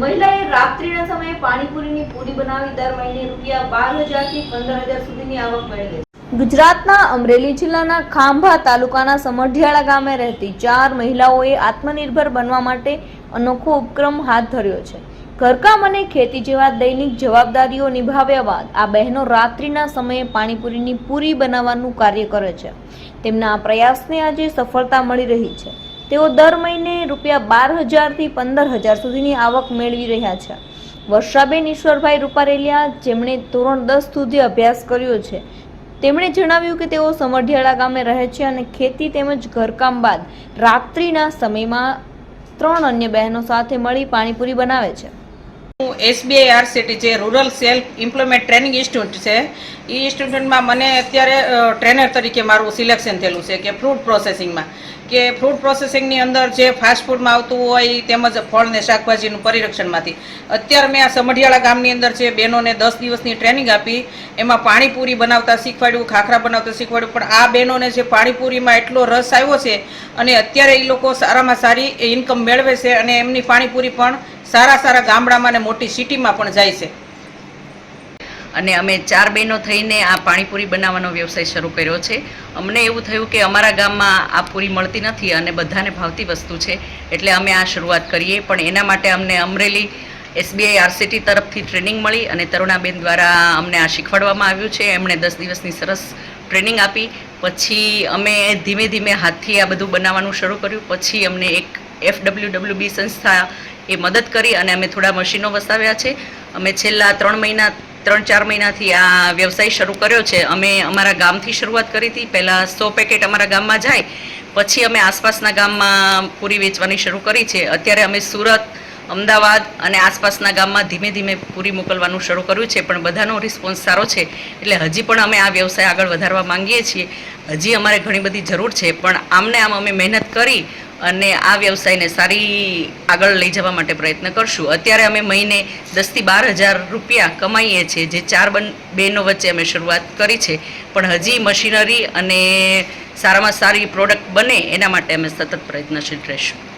મહિલાએ રાત્રિના સમયે પાણીપુરીની પૂરી બનાવી દર મહિને રૂપિયા બાર હજારથી પંદર હજાર સુધીની આવક મેળવે ગુજરાતના અમરેલી જિલ્લાના ખાંભા તાલુકાના સમઢિયાળા ગામે રહેતી ચાર મહિલાઓએ આત્મનિર્ભર બનવા માટે અનોખો ઉપક્રમ હાથ ધર્યો છે. ઘરકામ અને ખેતી જેવા દૈનિક જવાબદારીઓ નિભાવ્યા બાદ આ બહેનો રાત્રિના સમયે પાણીપુરીની પૂરી બનાવવાનું કાર્ય કરે છે. તેમના આ પ્રયાસને આજે સફળતા મળી રહી છે. તેઓ દર મહિને રૂપિયા બાર હજારથી પંદર હજાર સુધીની આવક મેળવી રહ્યા છે. વર્ષાબેન ઈશ્વરભાઈ રૂપારેલિયા, જેમણે ધોરણ દસ સુધી અભ્યાસ કર્યો છે, તેમણે જણાવ્યું કે તેઓ સમઢિયાળા ગામે રહે છે અને ખેતી તેમજ ઘરકામ બાદ રાત્રિના સમયમાં ત્રણ અન્ય બહેનો સાથે મળી પાણીપુરી બનાવે છે. હું એસબીઆઈ આરસીટી જે rural self employment training institute છે એ ઇન્સ્ટિટ્યૂટમાં મને અત્યારે ટ્રેનર તરીકે મારું સિલેક્શન થયેલું છે કે ફ્રૂટ પ્રોસેસિંગમાં કે ફ્રૂટ પ્રોસેસિંગની અંદર જે ફાસ્ટફૂડમાં આવતું હોય તેમજ ફળ ને શાકભાજીનું પરિરક્ષણમાંથી અત્યારે મેં આ સમઢિયાળા ગામની અંદર જે બહેનોને દસ દિવસની ટ્રેનિંગ આપી, એમાં પાણીપુરી બનાવતા શીખવાડ્યું, ખાખરા બનાવતા શીખવાડ્યું, પણ આ બહેનોને જે પાણીપુરીમાં એટલો રસ આવ્યો છે અને અત્યારે એ લોકો સારામાં સારી ઇન્કમ મેળવે છે અને એમની પાણીપુરી પણ સારા સારા ગામડામાં ને મોટી સિટીમાં પણ જાય છે. અને અમે ચાર બહેનો થઈને આ પાણીપુરી બનાવવાનો વ્યવસાય શરૂ કર્યો છે. અમને એવું થયું કે અમારા ગામમાં આ પૂરી મળતી નથી અને બધાને ભાવતી વસ્તુ છે, એટલે અમે આ શરૂઆત કરીએ. પણ એના માટે અમને અમરેલી એસબીઆઈ આરસીટી તરફથી ટ્રેનિંગ મળી અને તરુણાબેન દ્વારા અમને આ શીખવાડવામાં આવ્યું છે. એમણે દસ દિવસની સરસ ટ્રેનિંગ આપી. પછી અમે ધીમે ધીમે હાથથી આ બધું બનાવવાનું શરૂ કર્યું. પછી અમને એક એફ ડબલ્યુ ડબલ્યુ બી સંસ્થા એ મદદ કરી અને અમે થોડા મશીનો વસાવ્યા છે. અમે છેલ્લા ત્રણ મહિના, ત્રણ ચાર મહિનાથી આ વ્યવસાય શરૂ કર્યો છે. અમે અમારા ગામથી શરૂઆત કરી હતી. પહેલાં સો પેકેટ અમારા ગામમાં જાય, પછી અમે આસપાસના ગામમાં પૂરી વેચવાની શરૂ કરી છે. અત્યારે અમે સુરત, અમદાવાદ અને આસપાસના ગામમાં ધીમે ધીમે પૂરી મોકલવાનું શરૂ કર્યું છે. પણ બધાનો રિસ્પોન્સ સારો છે. એટલે હજી પણ અમે આ વ્યવસાય આગળ વધારવા માંગીએ છીએ. હજી અમારે ઘણી બધી જરૂર છે. પણ આમને આમ અમે મહેનત કરી અને આ વ્યવસાયને સારી આગળ લઈ જવા માટે પ્રયત્ન કરશું. અત્યારે અમે મહિને દસથી બાર હજાર રૂપિયા કમાઈએ છીએ, જે ચાર બન બહેનો વચ્ચે અમે શરૂઆત કરી છે. પણ હજી મશીનરી અને સારામાં સારી પ્રોડક્ટ બને એના માટે અમે સતત પ્રયત્નશીલ રહીશું.